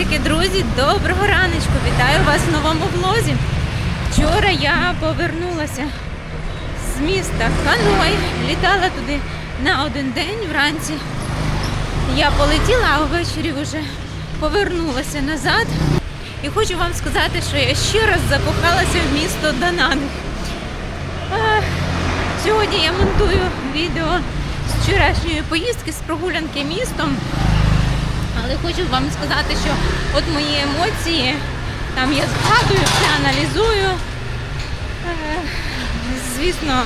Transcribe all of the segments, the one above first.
Привітики, друзі! Доброго раночку! Вітаю вас в новому влозі. Вчора я повернулася з міста Ханой, літала туди на один день вранці. Я полетіла, а ввечері вже повернулася назад. І хочу вам сказати, що я ще раз закохалася в місто Дананг. А, Сьогодні я монтую відео з вчорашньої поїздки з прогулянки містом. Але хочу вам сказати, що от мої емоції, там я згадую, все аналізую. Е, Звісно,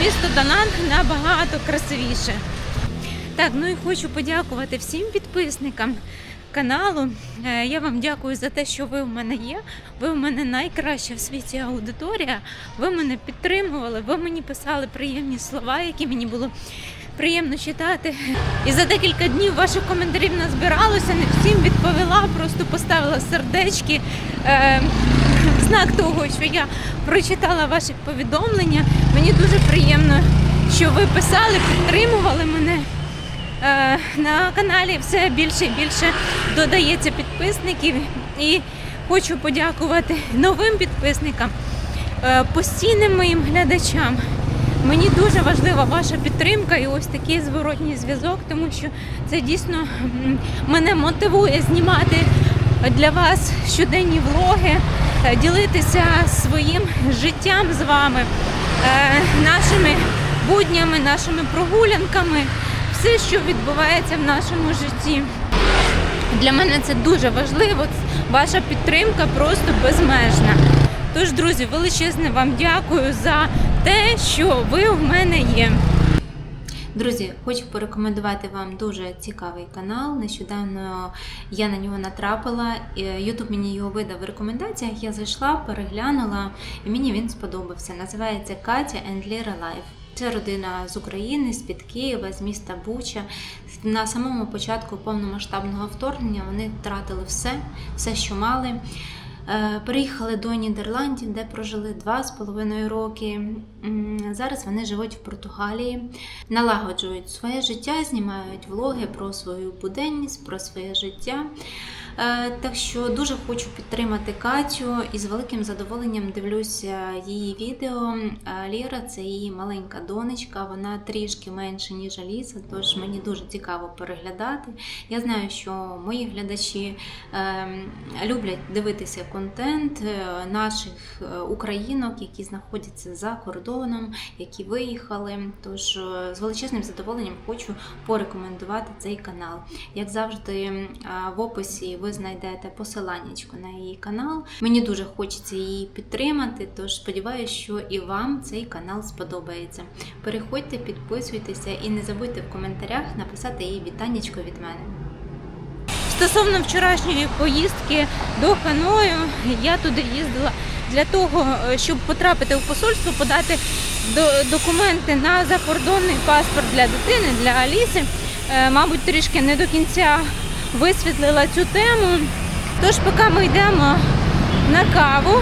місто Дананг набагато красивіше. Так, ну і хочу подякувати всім підписникам каналу. Е, Я вам дякую за те, що ви в мене є. Ви в мене найкраща в світі аудиторія. Ви мене підтримували, ви мені писали приємні слова, які мені було приємно читати. І за декілька днів ваших коментарів назбиралося, не всім відповіла, просто поставила сердечки. Е, знак того, що я прочитала ваші повідомлення. Мені дуже приємно, що ви писали, підтримували мене. Е, На каналі все більше і більше додається підписників. І хочу подякувати новим підписникам, е, постійним моїм глядачам. Мені дуже важлива ваша підтримка і ось такий зворотній зв'язок, тому що це дійсно мене мотивує знімати для вас щоденні влоги, е, ділитися своїм життям з вами, е, нашими буднями, нашими прогулянками, все, що відбувається в нашому житті. Для мене це дуже важливо. Ваша підтримка просто безмежна. Тож, друзі, величезне вам дякую за те, що ви в мене є. Друзі, хочу порекомендувати вам дуже цікавий канал. Нещодавно я на нього натрапила. Ютуб мені його видав в рекомендаціях. Я зайшла, переглянула, і мені він сподобався. Називається Катя and Lira Life. Це родина з України, з-під Києва, з міста Буча. На самому початку повномасштабного вторгнення вони втратили все, все, що мали. Е, Переїхали до Нідерландів, де прожили два з половиною роки. Зараз вони живуть в Португалії, налагоджують своє життя, знімають влоги про свою буденність, про своє життя. Е, Так що дуже хочу підтримати Катю і з великим задоволенням дивлюся її відео. Е, Ліра це її маленька донечка, вона трішки менше, ніж Аліса, тож мені дуже цікаво переглядати. Я знаю, що мої глядачі е, люблять дивитися контент наших українок, які знаходяться за кордоном, які виїхали. Тож з величезним задоволенням хочу порекомендувати цей канал. Як завжди, в описі ви знайдете посиланнячко на її канал. Мені дуже хочеться її підтримати, тож сподіваюся, що і вам цей канал сподобається. Переходьте, підписуйтеся і не забудьте в коментарях написати їй вітаннячко від мене. Стосовно вчорашньої поїздки до Ханою, я туди їздила для того, е, щоб потрапити в посольство, подати документи на закордонний паспорт для дитини, для Аліси. Е, Мабуть, трішки не до кінця висвітлила цю тему. Тож, поки ми йдемо на каву,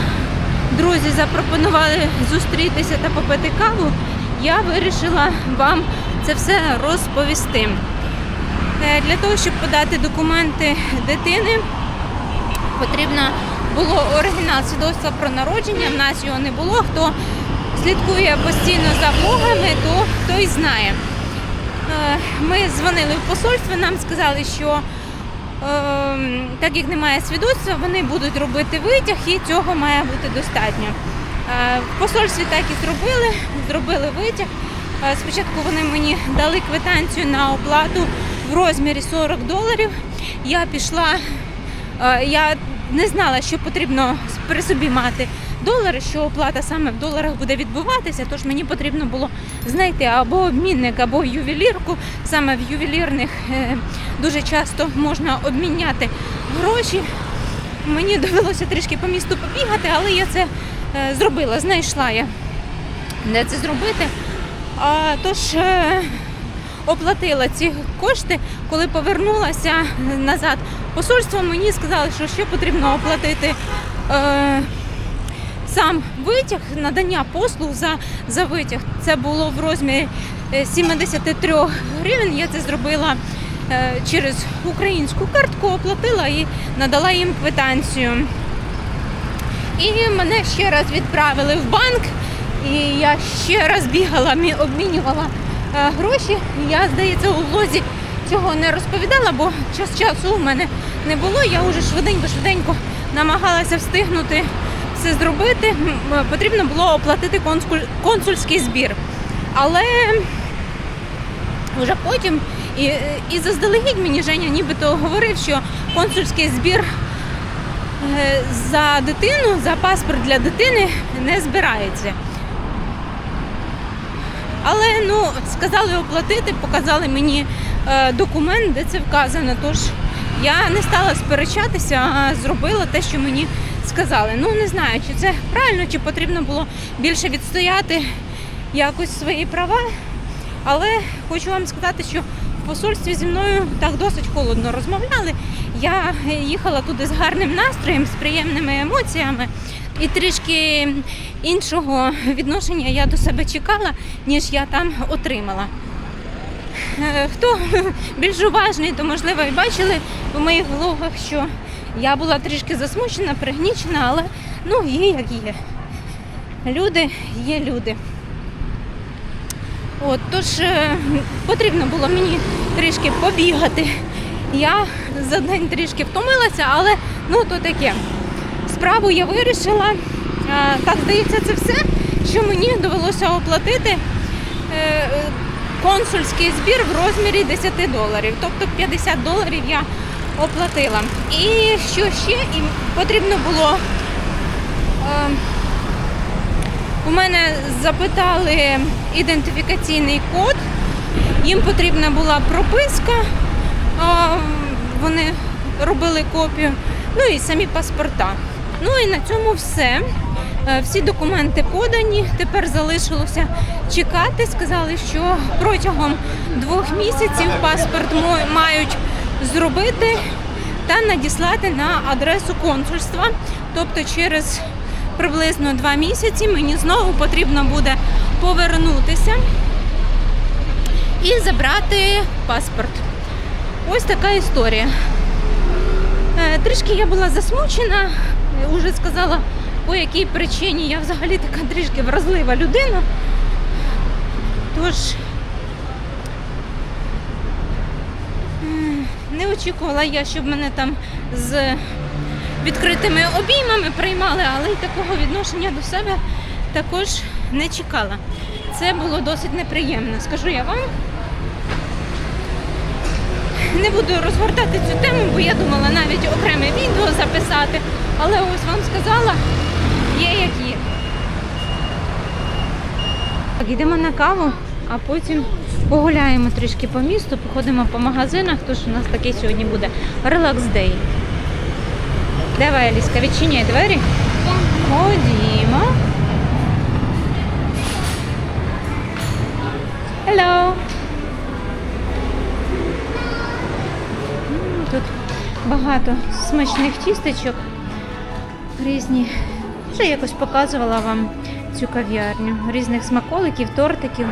друзі запропонували зустрітися та попити каву, я вирішила вам це все розповісти. Е, Для того, щоб подати документи дитини, потрібно було оригінал свідоцтва про народження. В нас його не було. Хто слідкує постійно за влогами, то той знає. Е, Ми дзвонили в посольство, нам сказали, що так як немає свідоцтва, вони будуть робити витяг і цього має бути достатньо. Е, В посольстві так і зробили, зробили витяг. Е, Спочатку вони мені дали квитанцію на оплату в розмірі 40 доларів. Я пішла, е, я не знала, що потрібно при собі мати долари, що оплата саме в доларах буде відбуватися, тож мені потрібно було знайти або обмінник, або ювелірку. Саме в ювелірних е, дуже часто можна обміняти гроші. Мені довелося трішки по місту побігати, але я це е, зробила, знайшла я, де це зробити. А, тож е, оплатила ці кошти, коли повернулася назад. Посольство мені сказали, що ще потрібно оплатити е, сам витяг, надання послуг за, за витяг. Це було в розмірі е, 73 гривень. Я це зробила е, через українську картку оплатила і надала їм квитанцію. І мене ще раз відправили в банк, і я ще раз бігала, обмінювала е, гроші. Я, здається, у влозі цього не розповідала, бо час часу у мене не було. Я вже швиденько-швиденько намагалася встигнути все зробити. Потрібно було оплатити консульський збір. Але вже потім і, і заздалегідь мені Женя нібито говорив, що консульський збір е, за дитину, за паспорт для дитини не збирається. Але ну, сказали оплатити, показали мені е, документ, де це вказано. Тож я не стала сперечатися, а зробила те, що мені сказали. Ну не знаю, чи це правильно, чи потрібно було більше відстояти якось свої права. Але хочу вам сказати, що в посольстві зі мною так досить холодно розмовляли. Я їхала туди з гарним настроєм, з приємними емоціями. І трішки іншого відношення я до себе чекала, ніж я там отримала. Е, Хто більш уважний, то можливо і бачили в моїх влогах, що я була трішки засмучена, пригнічена, але ну є як є. Люди є люди. От, тож е, потрібно було мені трішки побігати. Я за день трішки втомилася, але ну то таке. Справу я вирішила. Е, Так, здається, це все, що мені довелося оплатити е, консульський збір в розмірі 10 доларів. Тобто 50 доларів я оплатила. І що ще? І потрібно було. е, у мене запитали ідентифікаційний код, їм потрібна була прописка, а, вони робили копію, ну і самі паспорта. Ну і на цьому все. Е, Всі документи подані. Тепер залишилося чекати. Сказали, що протягом двох місяців паспорт мають зробити та надіслати на адресу консульства. Тобто через приблизно два місяці мені знову потрібно буде повернутися і забрати паспорт. Ось така історія. Е, Трішки я була засмучена, е, уже сказала, по якій причині я взагалі така трішки вразлива людина. Тож не очікувала я, щоб мене там з відкритими обіймами приймали, але й такого відношення до себе також не чекала. Це було досить неприємно, скажу я вам. Не буду розгортати цю тему, бо я думала навіть окреме відео записати, але ось вам сказала, є як є. Так, йдемо на каву, а потім погуляємо трішки по місту, походимо по магазинах, тож у нас такий сьогодні буде релакс дей. Давай, Аліска, відчиняй двері. Ходімо. Hello. Тут багато смачних тістечок різні. Вже якось показувала вам цю кав'ярню. Різних смаколиків, тортиків.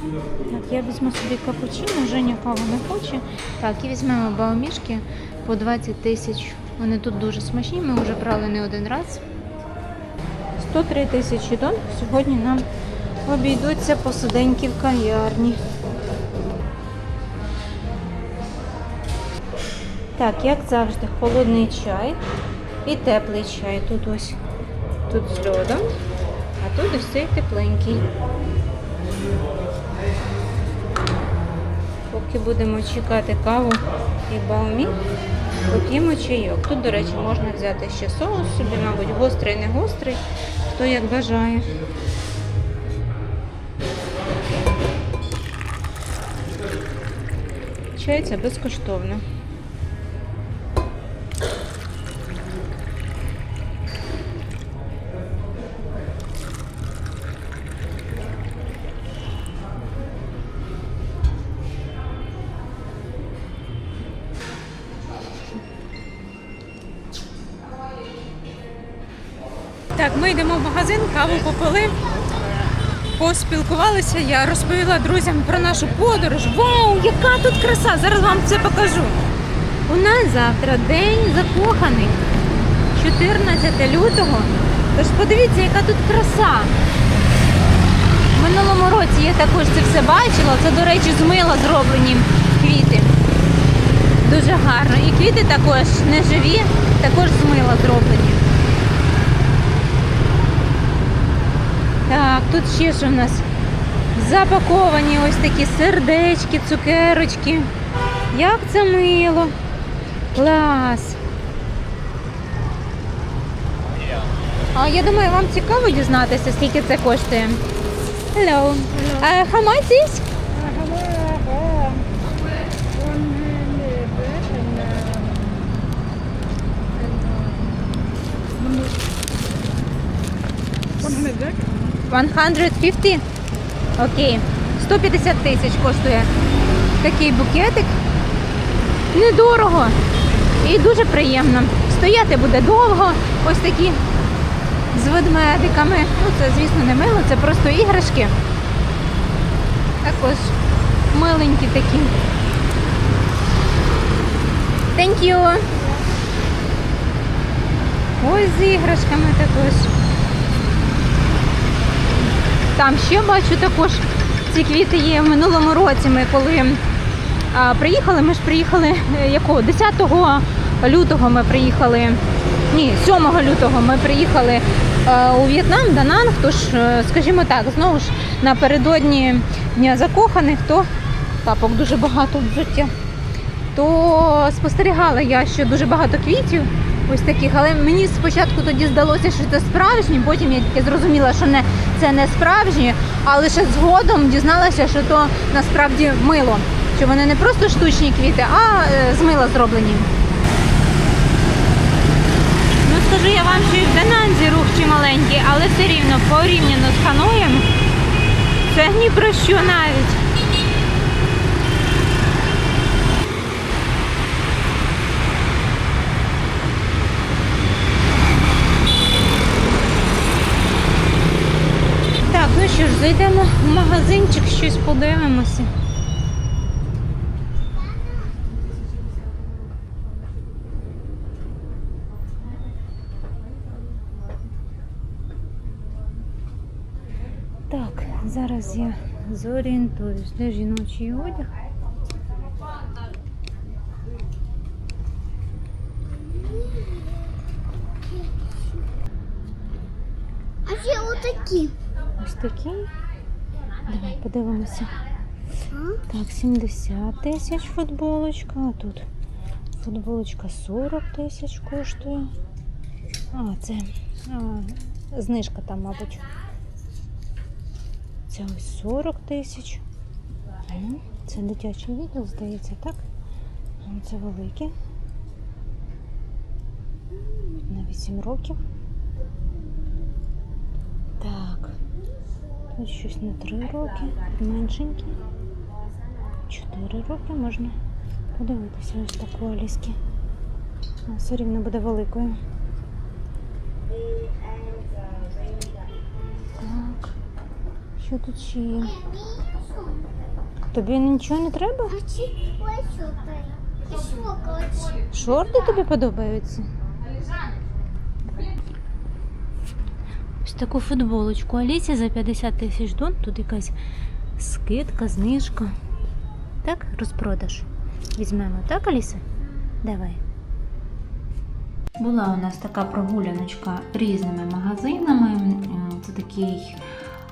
Так, я візьму собі капучино, Женя каву не хоче. Так, і візьмемо баумішки по 20 тисяч. Вони тут дуже смачні, ми вже брали не один раз. 103 тисячі дон. Сьогодні нам обійдуться посиденьки в кав'ярні. Так, як завжди, холодний чай і теплий чай. Тут ось тут з льодом, а тут ось цей тепленький. Поки будемо чекати каву і баумі, поп'ємо чайок. Тут, до речі, можна взяти ще соус собі, мабуть, гострий, не гострий, хто як бажає. Чай це безкоштовно. Каву попили. поспілкувалися, я розповіла друзям про нашу подорож. Вау, яка тут краса! Зараз вам це покажу. У нас завтра день закоханих. 14 лютого. Тож подивіться, яка тут краса. В минулому році я також це все бачила. Це, до речі, з мила зроблені квіти. Дуже гарно. І квіти також не живі, також з мила зроблені. Так, тут ще що в нас запаковані ось такі сердечки, цукерочки. Як це мило. Клас. А я думаю, вам цікаво дізнатися, скільки це коштує. Hello. Uh, how much is? One hundred. 150? Окей. 150 тисяч коштує такий букетик. Недорого і дуже приємно. Стояти буде довго. Ось такі з ведмедиками. Ну, це, звісно, не мило, це просто іграшки. Також миленькі такі. Thank you. Ось з іграшками також. Там ще бачу також ці квіти є в минулому році. Ми коли приїхали, ми ж приїхали е, якого? 10 лютого ми приїхали. Ні, 7 лютого ми приїхали е, у В'єтнам, Дананг. Тож, е, скажімо так, знову ж напередодні Дня закоханих, то тапок дуже багато взуття. То спостерігала я, що дуже багато квітів. Ось таких, але мені спочатку тоді здалося, що це справжні, потім я тільки зрозуміла, що не, це не справжні, а лише згодом дізналася, що то насправді мило. Що вони не просто штучні квіти, а е, з мила зроблені. Ну скажу я вам, що і в Денанзі рух чималенький, але все рівно порівняно з Ханоєм це ні про що навіть. Так, ну що ж, зайдемо в магазинчик, щось подивимося. Так, зараз я зорієнтуюсь, де жіночий одяг. А ще отакі. Ось такий. Давай подивимося. Так, 70 тисяч футболочка, а тут футболочка 40 тисяч коштує. А, це а, знижка там, мабуть. Це ось 40 тисяч. Це дитячий відділ, здається, так? Це велике. На 8 років. Так. Тут щось на 3 роки, меншенькі. 4 роки можна подивитися ось таку Аліскі. А, Все рівно буде великою. Так. Що тут ще є? Тобі нічого не треба? Ось? Шорти тобі подобаються? Таку футболочку Алісі за 50 тисяч дон. Тут якась скидка, знижка. Так, розпродаж. Візьмемо, так, Аліса? Давай. Була у нас така прогуляночка різними магазинами. Це такий.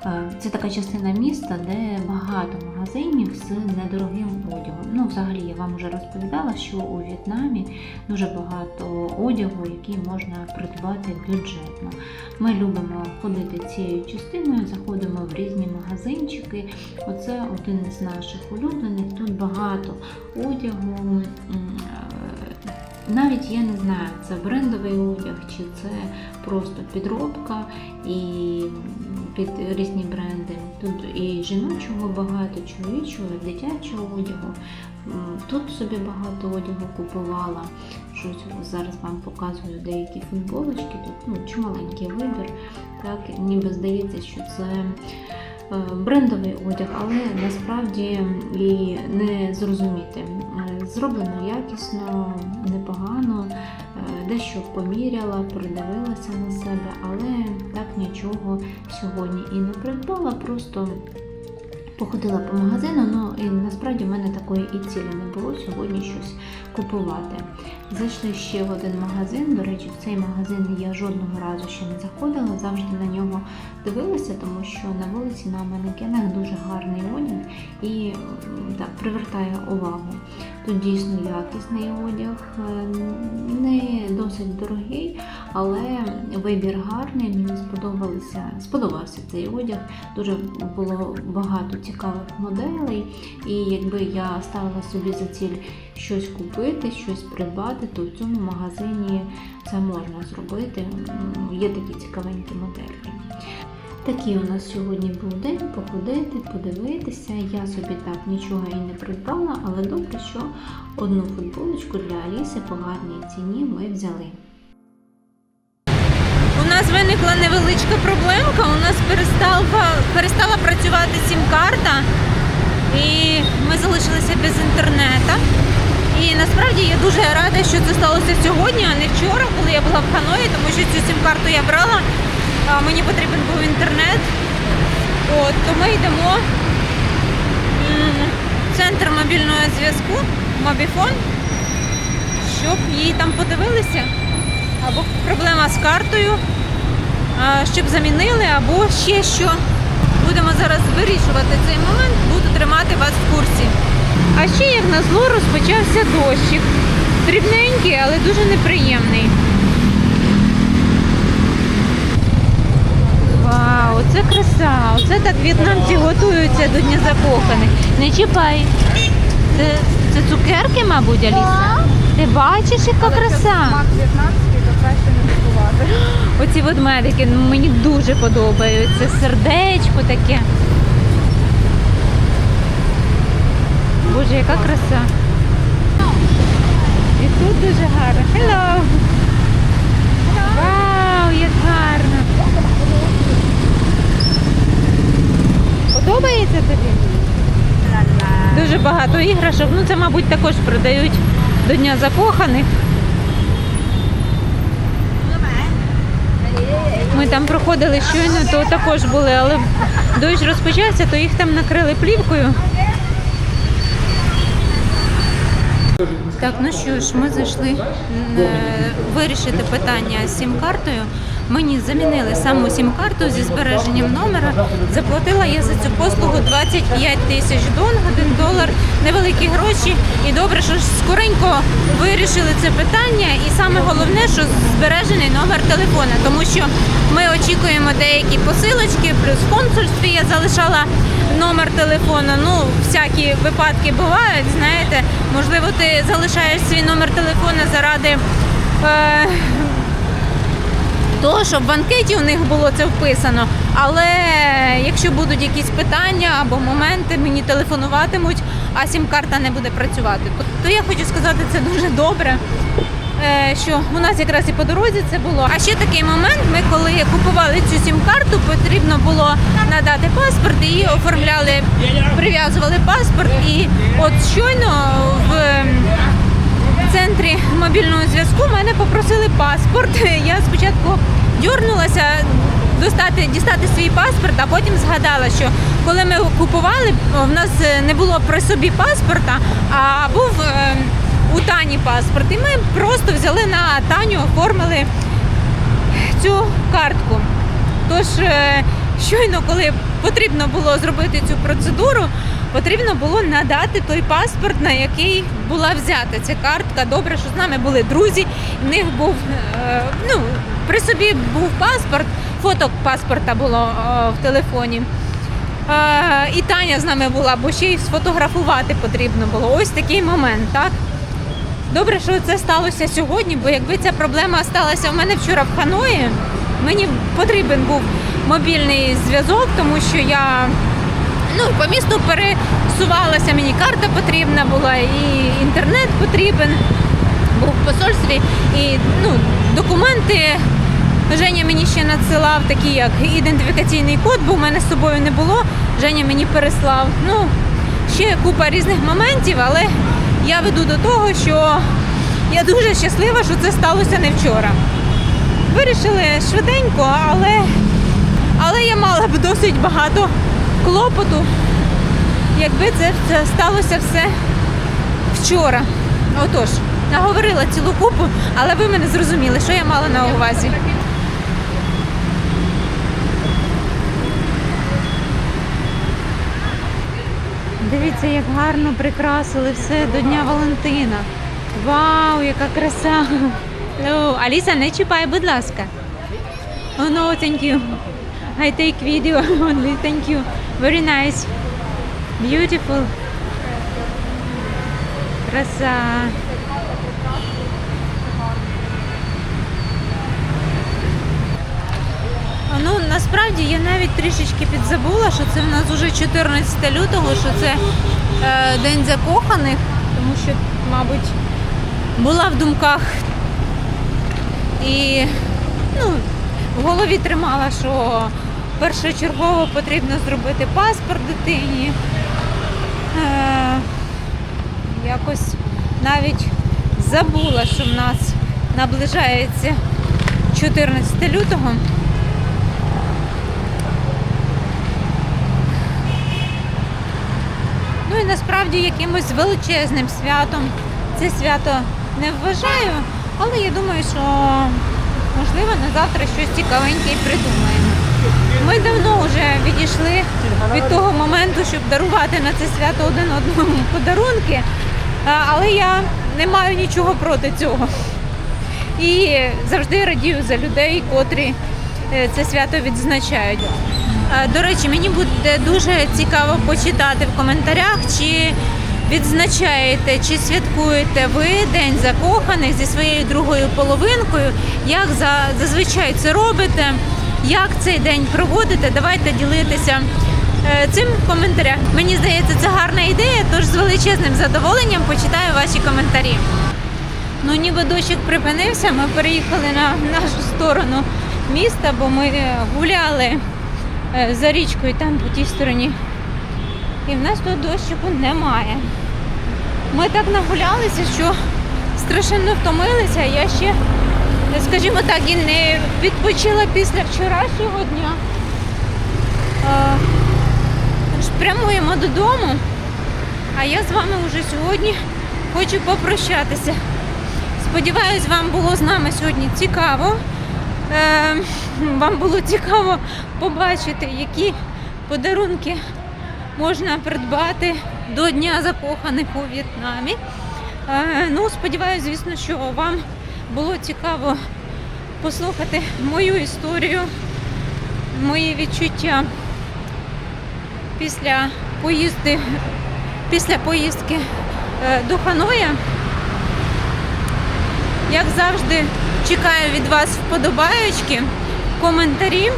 Е, Це така частина міста, де багато магазинів з недорогим одягом. Ну, взагалі, я вам вже розповідала, що у В'єтнамі дуже багато одягу, який можна придбати бюджетно. Ми любимо ходити цією частиною, заходимо в різні магазинчики. Оце один із наших улюблених. Тут багато одягу. Навіть я не знаю, це брендовий одяг, чи це просто підробка і під різні бренди. Тут і жіночого багато, чоловічого, і дитячого одягу. Тут собі багато одягу купувала. Щось зараз вам показую деякі футболочки. Тут ну, чималенький вибір. Так, ніби здається, що це е, брендовий одяг, але насправді і не зрозуміти. Зроблено якісно, непогано, е, дещо поміряла, придивилася на себе, але так нічого сьогодні і не придбала, просто походила по магазину, ну і насправді в мене такої і цілі не було сьогодні щось купувати. Зайшли ще в один магазин. До речі, в цей магазин я жодного разу ще не заходила, завжди на нього дивилася, тому що на вулиці на манекенах дуже гарний одяг і так привертає увагу. Тут дійсно якісний одяг, е, не досить дорогий, але вибір гарний. Мені сподобалося, сподобався цей одяг. Дуже було багато цікавих моделей, і якби я ставила собі за ціль щось купити, щось придбати, то в цьому магазині це можна зробити. Є такі цікавенькі модельки. Такий у нас сьогодні був день походити, подивитися. Я собі так нічого і не придбала, але добре, що одну футболочку для Аліси по гарній ціні ми взяли. У нас виникла невеличка проблемка. У нас перестала, перестала працювати сім-карта, і ми залишилися без інтернету. І насправді я дуже рада, що це сталося сьогодні, а не вчора, коли я була в Ханої, тому що цю сім-карту я брала, а мені потрібен був інтернет. От, то ми йдемо в центр мобільного зв'язку, Мобіфон, щоб її там подивилися. Або проблема з картою, щоб замінили, або ще що. Будемо зараз вирішувати цей момент, буду тримати вас в курсі. А ще, як на зло, розпочався дощик. Дрібненький, але дуже неприємний. Вау, оце краса! Оце так в'єтнамці готуються до Дня закоханих. Не чіпай. Це, це цукерки, мабуть, Аліса? Ти бачиш, яка краса? В'єтнамський, то краще не купувати. Оці ведмедики мені дуже подобаються. Сердечко таке. Боже, яка краса. І тут дуже гарно. Hello! Вау, як гарно! Подобається тобі? Дуже багато іграшок. Ну це, мабуть, також продають до Дня закоханих. Ми там проходили щойно, то також були, але дощ розпочався, то їх там накрили плівкою. Так, ну що ж, ми зайшли е, вирішити питання з сім-картою. Мені замінили саму сім-карту зі збереженням номера. Заплатила я за цю послугу 25 тисяч дон, один долар, невеликі гроші. І добре, що ж скоренько вирішили це питання. І саме головне, що збережений номер телефона, тому що ми очікуємо деякі посилочки, плюс консульстві я залишала номер телефону. Ну, всякі випадки бувають, знаєте. Можливо, ти залишаєш свій номер телефона заради. Е- того, щоб в анкеті у них було це вписано. Але якщо будуть якісь питання або моменти, мені телефонуватимуть, а сім-карта не буде працювати. То я хочу сказати, це дуже добре. Е, Що у нас якраз і по дорозі це було. А ще такий момент: ми коли купували цю сім-карту, потрібно було надати паспорт і оформляли, прив'язували паспорт. І от щойно в в центрі мобільного зв'язку мене попросили паспорт. Я спочатку дьорнулася достати, дістати свій паспорт, а потім згадала, що коли ми купували, в нас не було при собі паспорта, а був е, у Тані паспорт. І ми просто взяли на Таню, оформили цю картку. Тож, е, щойно, коли потрібно було зробити цю процедуру, потрібно було надати той паспорт, на який була взята ця картка. Добре, що з нами були друзі. В них був е, ну, при собі був паспорт, фото паспорта було е, в телефоні. І Таня з нами була, бо ще й сфотографувати потрібно було. Ось такий момент, так? Добре, що це сталося сьогодні, бо якби ця проблема сталася у мене вчора в Ханої, мені потрібен був мобільний зв'язок, тому що я ну, по місту пересувалася, мені карта потрібна була, і інтернет потрібен був в посольстві, і ну, документи Женя мені ще надсилав такий як ідентифікаційний код, бо в мене з собою не було. Женя мені переслав. Ну, ще купа різних моментів, але я веду до того, що я дуже щаслива, що це сталося не вчора. Вирішили швиденько, але, але я мала б досить багато клопоту, якби це, сталося все вчора. Отож, наговорила цілу купу, але ви мене зрозуміли, що я мала на увазі. Дивіться, як гарно прикрасили все до Дня Валентина. Вау, яка краса! Ну, Аліса, не чіпай, будь ласка. Oh no, thank you. I take video only, thank you. Very nice. Beautiful. Краса. Ну, насправді я навіть трішечки підзабула, що це в нас уже 14 лютого, що це е, День закоханих, тому що, мабуть, була в думках і ну, в голові тримала, що першочергово потрібно зробити паспорт дитині. Е, якось навіть забула, що в нас наближається 14 лютого. Ну і насправді якимось величезним святом це свято не вважаю, але я думаю, що можливо на завтра щось цікавеньке і придумаємо. Ми давно вже відійшли від того моменту, щоб дарувати на це свято один одному подарунки, але я не маю нічого проти цього. І завжди радію за людей, котрі е, це свято відзначають. Е, До речі, мені буде дуже цікаво почитати в коментарях, чи відзначаєте, чи святкуєте ви День закоханих зі своєю другою половинкою, як за- зазвичай це робите, як цей день проводите. Давайте ділитися е, цим в коментарях. Мені здається, це гарна ідея, тож з величезним задоволенням почитаю ваші коментарі. Ну, ніби дощик припинився, ми переїхали на нашу сторону міста, бо ми е, гуляли за річкою там по тій стороні. І в нас тут дощику немає. Ми так нагулялися, що страшенно втомилися. Я ще, скажімо так, і не відпочила після вчорашнього дня. Е, прямуємо додому. А я з вами вже сьогодні хочу попрощатися. Сподіваюсь, вам було з нами сьогодні цікаво. Е, вам було цікаво побачити, які подарунки можна придбати до Дня закоханих у В'єтнамі. Е, ну, сподіваюся, звісно, що вам було цікаво послухати мою історію, мої відчуття після поїзди, після поїздки е, до Ханоя. Як завжди, чекаю від вас вподобаючки, коментарі.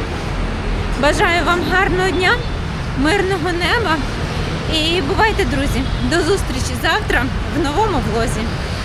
Бажаю вам гарного дня, мирного неба. І бувайте, друзі! До зустрічі завтра в новому влозі.